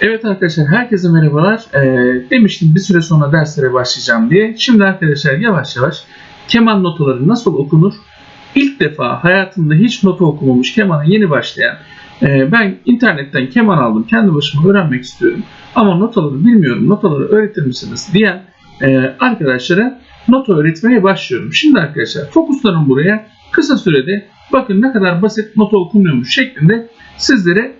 Evet arkadaşlar herkese merhabalar. Ee, demiştim bir süre sonra derslere başlayacağım diye. Şimdi arkadaşlar yavaş yavaş keman notaları nasıl okunur? İlk defa hayatımda hiç nota okumamış kemana yeni başlayan e, ben internetten keman aldım kendi başıma öğrenmek istiyorum ama notaları bilmiyorum notaları öğretir misiniz diyen e, arkadaşlara nota öğretmeye başlıyorum. Şimdi arkadaşlar fokuslanın buraya kısa sürede bakın ne kadar basit nota okunuyormuş şeklinde sizlere e,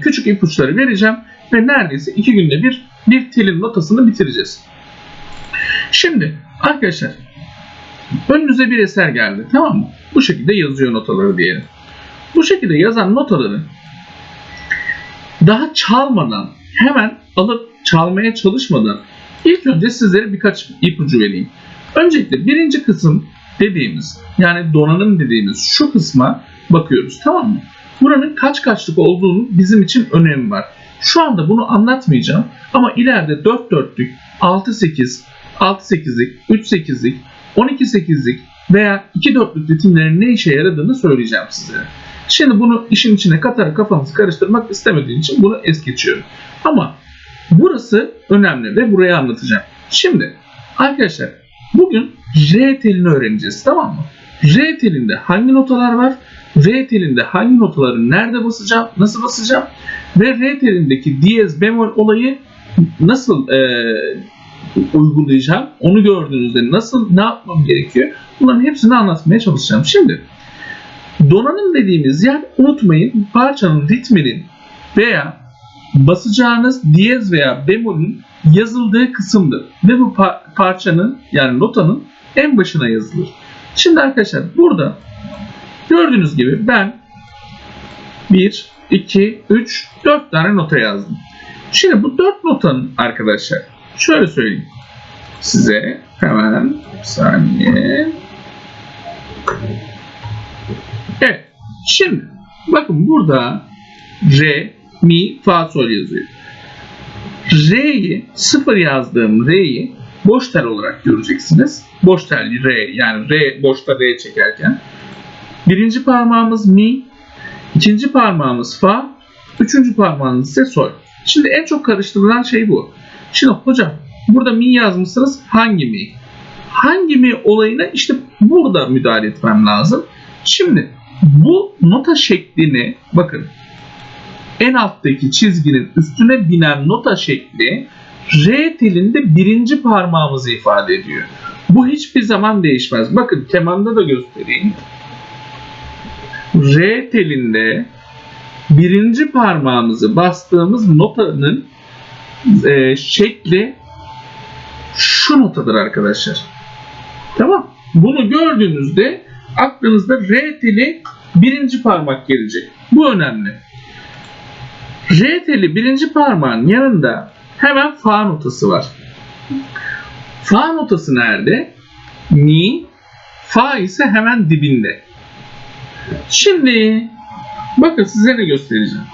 küçük ipuçları vereceğim ve neredeyse iki günde bir bir telin notasını bitireceğiz. Şimdi arkadaşlar önünüze bir eser geldi tamam mı? Bu şekilde yazıyor notaları diyelim. Bu şekilde yazan notaları daha çalmadan hemen alıp çalmaya çalışmadan ilk önce sizlere birkaç ipucu vereyim. Öncelikle birinci kısım dediğimiz yani donanım dediğimiz şu kısma bakıyoruz tamam mı? Buranın kaç kaçlık olduğunu bizim için önemi var. Şu anda bunu anlatmayacağım ama ileride 4 dörtlük, 6 8, 6 8'lik, 3 8'lik, 12 8'lik veya 2 dörtlük ritimlerin ne işe yaradığını söyleyeceğim size. Şimdi bunu işin içine katarak kafanızı karıştırmak istemediğim için bunu es geçiyorum. Ama burası önemli ve burayı anlatacağım. Şimdi arkadaşlar bugün R telini öğreneceğiz tamam mı? R telinde hangi notalar var? R telinde hangi notaları nerede basacağım, nasıl basacağım ve R telindeki diyez bemol olayı nasıl e, uygulayacağım onu gördüğünüzde nasıl ne yapmam gerekiyor bunların hepsini anlatmaya çalışacağım. Şimdi donanım dediğimiz yer unutmayın parçanın ritminin veya basacağınız diyez veya bemolün yazıldığı kısımdır ve bu par- parçanın yani notanın en başına yazılır. Şimdi arkadaşlar burada gördüğünüz gibi ben 1, 2, 3, 4 tane nota yazdım. Şimdi bu 4 notanın arkadaşlar şöyle söyleyeyim size hemen bir saniye. Evet. Şimdi bakın burada re, mi, fa, sol yazıyor. Re'yi sıfır yazdığım Re'yi boş tel olarak göreceksiniz. Boş tel re yani re boşta re çekerken. Birinci parmağımız mi, ikinci parmağımız fa, üçüncü parmağımız ise sol. Şimdi en çok karıştırılan şey bu. Şimdi hocam burada mi yazmışsınız hangi mi? Hangi mi olayına işte burada müdahale etmem lazım. Şimdi bu nota şeklini bakın en alttaki çizginin üstüne binen nota şekli R telinde birinci parmağımızı ifade ediyor. Bu hiçbir zaman değişmez. Bakın kemanda da göstereyim. R telinde birinci parmağımızı bastığımız notanın e, şekli şu notadır arkadaşlar. Tamam. Bunu gördüğünüzde aklınızda R teli birinci parmak gelecek. Bu önemli. R teli birinci parmağın yanında hemen fa notası var. Fa notası nerede? Mi, fa ise hemen dibinde. Şimdi bakın size ne göstereceğim.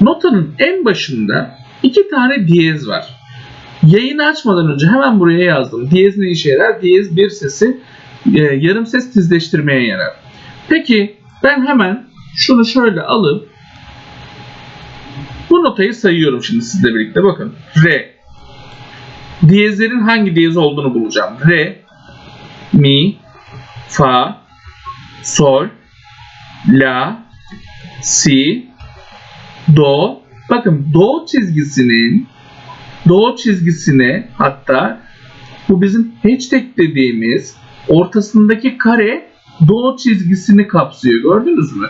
Notanın en başında iki tane diyez var. Yayını açmadan önce hemen buraya yazdım. Diyez ne işe yarar? Diyez bir sesi e, yarım ses tizleştirmeye yarar. Peki ben hemen şunu şöyle alıp bu notayı sayıyorum şimdi sizle birlikte. Bakın. Re. Diyezlerin hangi diyez olduğunu bulacağım. Re, mi, fa, sol, la, si, do. Bakın do çizgisinin do çizgisine hatta bu bizim hashtag dediğimiz ortasındaki kare do çizgisini kapsıyor. Gördünüz mü?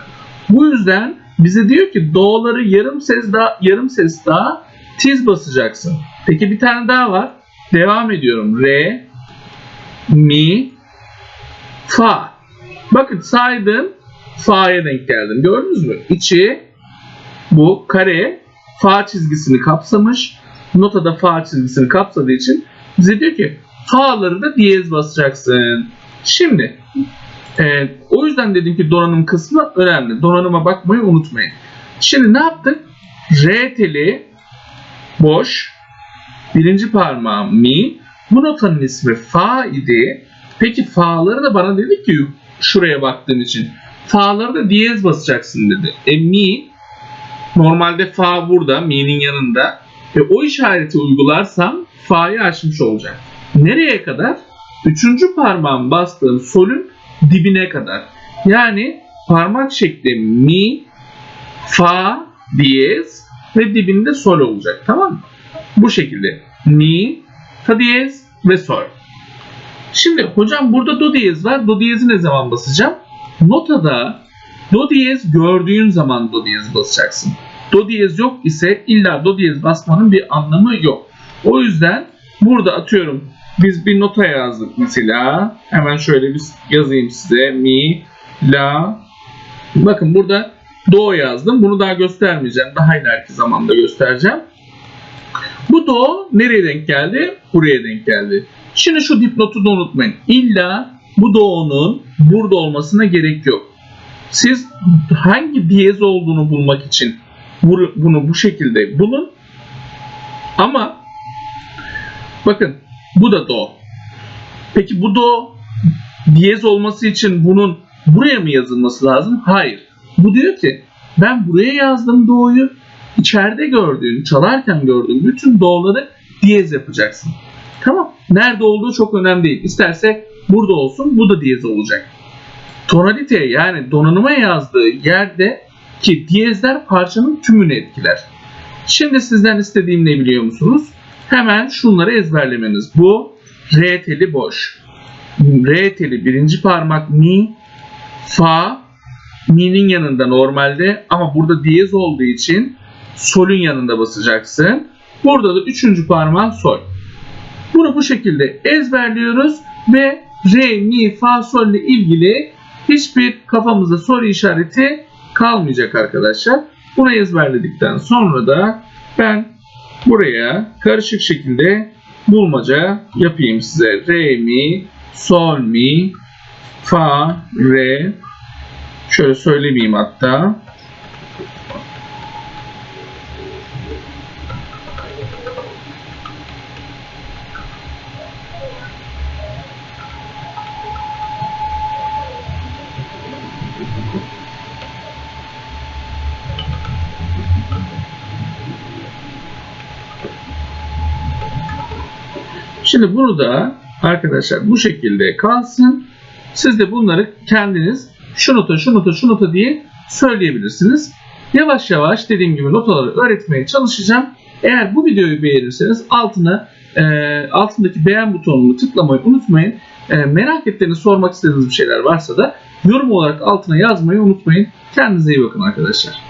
Bu yüzden bize diyor ki do'ları yarım ses daha yarım ses daha tiz basacaksın. Peki bir tane daha var. Devam ediyorum. Re, mi, fa. Bakın saydım. Fa'ya denk geldim. Gördünüz mü? İçi bu kare fa çizgisini kapsamış. Notada fa çizgisini kapsadığı için bize diyor ki fa'ları da diyez basacaksın. Şimdi e, o yüzden dedim ki donanım kısmı önemli. Donanıma bakmayı unutmayın. Şimdi ne yaptık? R teli boş. Birinci parmağım mi. Bu notanın ismi fa idi. Peki fa'ları da bana dedi ki şuraya baktığım için. Fa'ları da diyez basacaksın dedi. E mi Normalde fa burada, mi'nin yanında. Ve o işareti uygularsam fa'yı açmış olacak. Nereye kadar? Üçüncü parmağın bastığım solün dibine kadar. Yani parmak şekli mi, fa, diyez ve dibinde sol olacak. Tamam mı? Bu şekilde. Mi, fa diyez ve sol. Şimdi hocam burada do diyez var. Do diyezi ne zaman basacağım? Notada do diyez gördüğün zaman do diyez basacaksın. Do diyez yok ise illa do diyez basmanın bir anlamı yok. O yüzden burada atıyorum biz bir nota yazdık mesela. Hemen şöyle bir yazayım size. Mi, la. Bakın burada do yazdım. Bunu daha göstermeyeceğim. Daha ileriki zamanda göstereceğim. Bu do nereye denk geldi? Buraya denk geldi. Şimdi şu dipnotu da unutmayın. İlla bu do'nun burada olmasına gerek yok. Siz hangi diyez olduğunu bulmak için bu- bunu bu şekilde bulun. Ama bakın bu da do. Peki bu do diyez olması için bunun buraya mı yazılması lazım? Hayır. Bu diyor ki ben buraya yazdım do'yu. İçeride gördüğün, çalarken gördüğün bütün do'ları diyez yapacaksın. Tamam. Nerede olduğu çok önemli değil. İsterse burada olsun, bu da diyez olacak. Tonalite yani donanıma yazdığı yerde ki diyezler parçanın tümünü etkiler. Şimdi sizden istediğim ne biliyor musunuz? Hemen şunları ezberlemeniz. Bu R teli boş. R teli birinci parmak mi, fa, mi'nin yanında normalde ama burada diyez olduğu için solün yanında basacaksın. Burada da üçüncü parmağın sol. Bunu bu şekilde ezberliyoruz ve re, mi, fa, sol ile ilgili hiçbir kafamızda soru işareti kalmayacak arkadaşlar. Bunu ezberledikten sonra da ben buraya karışık şekilde bulmaca yapayım size. Re, mi, sol, mi, fa, re. Şöyle söylemeyeyim hatta. Şimdi bunu da arkadaşlar bu şekilde kalsın. Siz de bunları kendiniz şu nota, şu nota, şu nota diye söyleyebilirsiniz. Yavaş yavaş dediğim gibi notaları öğretmeye çalışacağım. Eğer bu videoyu beğenirseniz altına e, altındaki beğen butonunu tıklamayı unutmayın. E, merak ettiğiniz, sormak istediğiniz bir şeyler varsa da yorum olarak altına yazmayı unutmayın. Kendinize iyi bakın arkadaşlar.